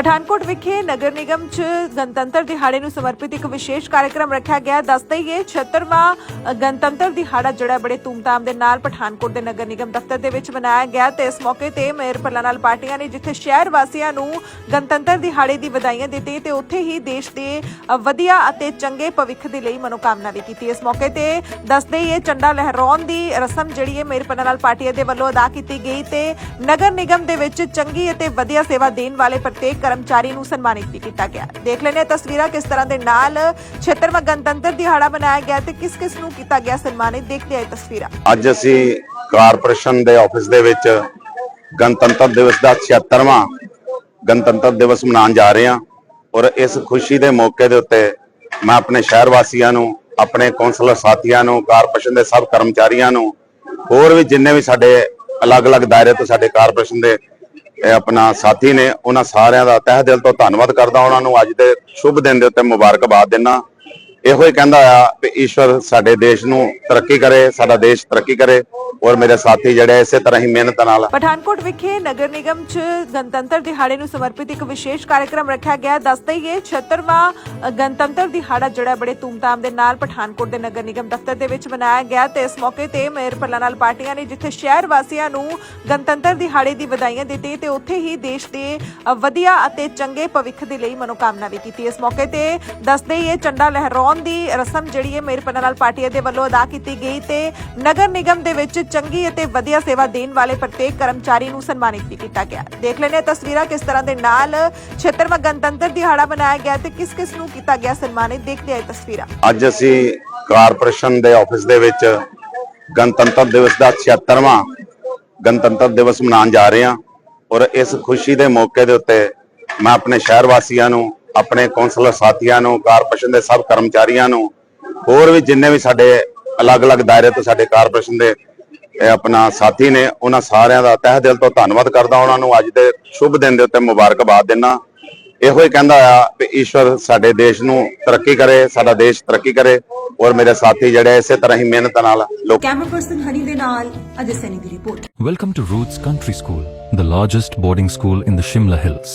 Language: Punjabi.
ਪਠਾਨਕੋਟ ਵਿਖੇ ਨਗਰ ਨਿਗਮ 'ਚ ਗਣਤੰਤਰ ਦਿਹਾੜੇ ਨੂੰ ਸਮਰਪਿਤ ਇੱਕ ਵਿਸ਼ੇਸ਼ ਕਾਰਜਕ੍ਰਮ ਰੱਖਿਆ ਗਿਆ। ਦੱਸ ਦਈਏ 76ਵਾਂ ਗਣਤੰਤਰ ਦਿਹਾੜਾ ਜਿਹੜਾ ਬੜੇ ਧੂਮਧਾਮ ਦੇ ਨਾਲ ਪਠਾਨਕੋਟ ਦੇ ਨਗਰ ਨਿਗਮ ਦਫ਼ਤਰ ਦੇ ਵਿੱਚ ਮਨਾਇਆ ਗਿਆ ਤੇ ਇਸ ਮੌਕੇ ਤੇ ਮੇਅਰ ਭੱਲਾ ਨਾਲ ਪਾਰਟੀਆਂ ਨੇ ਜਿੱਥੇ ਸ਼ਹਿਰ ਵਾਸੀਆਂ ਨੂੰ ਗਣਤੰਤਰ ਦਿਹਾੜੇ ਦੀ ਵਧਾਈਆਂ ਦਿੱਤੀ ਤੇ ਉੱਥੇ ਹੀ ਦੇਸ਼ ਦੇ ਵਧੀਆ ਅਤੇ ਚੰਗੇ ਭਵਿੱਖ ਦੇ ਲਈ ਮਨੋਕਾਮਨਾ ਵੀ ਕੀਤੀ। ਇਸ ਮੌਕੇ ਤੇ ਦੱਸਦੇ ਹੀ ਇਹ ਲਹਿਰਾਉਣ ਦੀ ਰਸਮ ਜਿਹੜੀ ਹੈ ਮੇਅਰ ਭੱਲਾ ਨਾਲ ਪਾਰਟੀਆਂ ਦੇ ਵੱਲੋਂ ਅਦਾ ਕੀਤੀ ਗਈ ਤੇ ਨਗਰ ਨਿਗਮ ਦੇ ਵਿੱਚ ਚੰਗੀ ਅਤੇ ਵਧੀਆ ਸੇਵਾ ਦੇਣ ਵਾਲੇ ਪ੍ਰਤੇਕ ਕਰਮਚਾਰੀ ਨੂੰ ਸਨਮਾਨਿਤ ਵੀ ਕੀਤਾ ਗਿਆ। ਦੇਖ ਲੈਣੇ ਤਸਵੀਰਾਂ ਕਿਸ ਤਰ੍ਹਾਂ ਦੇ ਨਾਲ 76ਵਾਂ ਗਣਤੰਤਰ ਦਿਹਾੜਾ ਮਨਾਇਆ ਗਿਆ ਤੇ ਕਿਸ ਕਿਸ ਨੂੰ ਕੀਤਾ ਗਿਆ ਸਨਮਾਨਿਤ। ਦੇਖਦੇ ਆਏ ਤਸਵੀਰਾਂ। ਅੱਜ ਅਸੀਂ ਕਾਰਪੋਰੇਸ਼ਨ ਦੇ ਆਫਿਸ ਦੇ ਵਿੱਚ ਗਣਤੰਤਰ ਦਿਵਸ ਦਾ 76ਵਾਂ ਗਣਤੰਤਰ ਦਿਵਸ ਮਨਾਉਣ ਜਾ ਰਹੇ ਹਾਂ ਔਰ ਇਸ ਖੁਸ਼ੀ ਦੇ ਮੌਕੇ ਦੇ ਉੱਤੇ ਮੈਂ ਆਪਣੇ ਸ਼ਹਿਰ ਵਾਸੀਆਂ ਨੂੰ, ਆਪਣੇ ਕੌਂਸਲਰ ਸਾਥੀਆਂ ਨੂੰ, ਕਾਰਪੋਰੇਸ਼ਨ ਦੇ ਸਭ ਕਰਮਚਾਰੀਆਂ ਨੂੰ, ਹੋਰ ਵੀ ਜਿੰਨੇ ਵੀ ਸਾਡੇ ਅਲੱਗ-ਅਲੱਗ ਦਾਇਰੇ ਤੋਂ ਸਾਡੇ ਕਾਰਪੋਰੇਸ਼ਨ ਦੇ ਆਪਣਾ ਸਾਥੀ ਨੇ, ਉਹਨਾਂ ਸਾਰਿਆਂ ਦਾ ਤਹਿ ਦਿਲ ਤੋਂ ਧੰਨਵਾਦ ਕਰਦਾ, ਉਹਨਾਂ ਨੂੰ ਅੱਜ ਦੇ ਸ਼ੁਭ ਦਿਨ ਦੇ ਉੱਤੇ ਮੁਬਾਰਕਬਾਦ ਦਿੰਦਾ। ਇਹੋ ਹੀ ਕਹਿੰਦਾ ਆ ਕਿ ਈਸ਼ਵਰ ਸਾਡੇ ਦੇਸ਼ ਨੂੰ ਤਰੱਕੀ ਕਰੇ, ਸਾਡਾ ਦੇਸ਼ ਤਰੱਕੀ ਕਰੇ ਔਰ ਮੇਰੇ ਸਾਥੀ ਜਿਹੜੇ ਇਸੇ ਤਰ੍ਹਾਂ ਹੀ ਮਿਹਨਤ ਨਾਲ ਪਠਾਨਕੋਟ ਵਿਖੇ ਨਗਰ ਨਿਗਮ 'ਚ ਗਣਤੰਤਰ ਦਿਹਾੜੇ ਨੂੰ ਸਮਰਪਿਤ ਇੱਕ ਵਿਸ਼ੇਸ਼ ਕਾਰਜਕ੍ਰਮ ਰੱਖਿਆ ਗਿਆ। ਦੱਸਦੇ ਹੀ 76ਵਾਂ ਗਣਤੰਤਰ ਦਿਹਾੜਾ ਜਿਹੜਾ ਬੜੇ ਧੂਮਧਾਮ ਦੇ ਨਾਲ ਪਠਾਨਕੋਟ ਦੇ ਨਗਰ ਨਿਗਮ ਦਫ਼ਤਰ ਦੇ ਵਿੱਚ ਮਨਾਇਆ ਗਿਆ ਤੇ ਇਸ ਮੌਕੇ ਤੇ ਮੇਅਰ ਭੱਲਾ ਨਾਲ ਪਾਰਟੀਆਂ ਨੇ ਜਿੱਥੇ ਸ਼ਹਿਰ ਵਾਸੀਆਂ ਨੂੰ ਗਣਤੰਤਰ ਦਿਹਾੜੇ ਦੀ ਵਧਾਈਆਂ ਦਿੱਤੀ ਤੇ ਉੱਥੇ ਹੀ ਦੇਸ਼ ਦੇ ਵਧੀਆ ਅਤੇ ਚੰਗੇ ਭਵਿੱਖ ਦੇ ਲਈ ਮਨੋਕਾਮਨਾ ਵੀ ਕੀਤੀ। ਇਸ ਮੌਕੇ ਤੇ ਦੱਸਦੇ ਹੀ ਚੰਡਾ ਝੰਡਾ ਲਹਿਰਾਉਣ ਦੀ ਰਸਮ ਜਿਹੜੀ ਹੈ ਮੇਅਰ ਭੱਲਾ ਨਾਲ ਦੇ ਵੱਲੋਂ ਅਦਾ ਕੀਤੀ ਗਈ ਤੇ ਨਗਰ ਨਿਗਮ ਦੇ ਵਿੱਚ ਚੰਗੀ ਅਤੇ ਵਧੀਆ ਸੇਵਾ ਦੇਣ ਵਾਲੇ ਪ੍ਰਤੇਕ ਕਰਮਚਾਰੀ ਨੂੰ ਸਨਮਾਨਿਤ ਵੀ ਕੀਤਾ ਗਿਆ। ਦੇਖ ਲੈਣੇ ਤਸਵੀਰਾਂ ਕਿਸ ਤਰ੍ਹਾਂ ਦੇ ਨਾਲ 76ਵਾਂ ਗਣਤੰਤਰ ਦਿਹਾੜਾ ਮਨਾਇਆ ਗਿਆ ਤੇ ਕਿਸ ਕਿਸ ਨੂੰ ਕੀਤਾ ਗਿਆ ਸਨਮਾਨਿਤ, ਦੇਖਦੇ ਆਏ ਤਸਵੀਰਾਂ। ਅੱਜ ਅਸੀਂ ਕਾਰਪੋਰੇਸ਼ਨ ਦੇ ਆਫਿਸ ਦੇ ਵਿੱਚ ਗਣਤੰਤਰ ਦਿਵਸ ਦਾ 76ਵਾਂ ਗਣਤੰਤਰ ਦਿਵਸ ਮਨਾਉਣ ਜਾ ਰਹੇ ਹਾਂ ਔਰ ਇਸ ਖੁਸ਼ੀ ਦੇ ਮੌਕੇ ਦੇ ਉੱਤੇ ਮੈਂ ਆਪਣੇ ਸ਼ਹਿਰ ਵਾਸੀਆਂ ਨੂੰ ਆਪਣੇ ਕੌਂਸਲਰ ਸਾਥੀਆਂ ਨੂੰ ਕਾਰਪੋਰੇਸ਼ਨ ਦੇ ਸਭ ਕਰਮਚਾਰੀਆਂ ਨੂੰ ਹੋਰ ਵੀ ਜਿੰਨੇ ਵੀ ਸਾਡੇ ਅਲੱਗ-ਅਲੱਗ ਦਾਇਰੇ ਤੋਂ ਸਾਡੇ ਕਾਰਪੋਰੇਸ਼ਨ ਦੇ ਇਹ ਆਪਣਾ ਸਾਥੀ ਨੇ ਉਹਨਾਂ ਸਾਰਿਆਂ ਦਾ ਤਹਿ ਦਿਲ ਤੋਂ ਧੰਨਵਾਦ ਕਰਦਾ ਉਹਨਾਂ ਨੂੰ। ਅੱਜ ਦੇ ਸ਼ੁਭ ਦਿਨ ਦੇ ਉੱਤੇ ਮੁਬਾਰਕਬਾਦ ਦਿੰਦਾ ਇਹੋ ਹੀ ਕਹਿੰਦਾ ਆ ਕਿ ਈਸ਼ਵਰ ਸਾਡੇ ਦੇਸ਼ ਨੂੰ ਤਰੱਕੀ ਕਰੇ ਸਾਡਾ ਦੇਸ਼ ਤਰੱਕੀ ਕਰੇ ਔਰ ਮੇਰੇ ਸਾਥੀ ਜਿਹੜੇ ਇਸੇ ਤਰ੍ਹਾਂ ਹੀ ਮਿਹਨਤ ਨਾਲ ਲੋਕ ਕੈਮਰਾ ਪਰਸਨ ਹਰੀ ਦੇ ਨਾਲ ਅਜੇ ਸੈਨੀ ਦੀ report Welcome to Roots Country School, the largest boarding school in the Shimla Hills.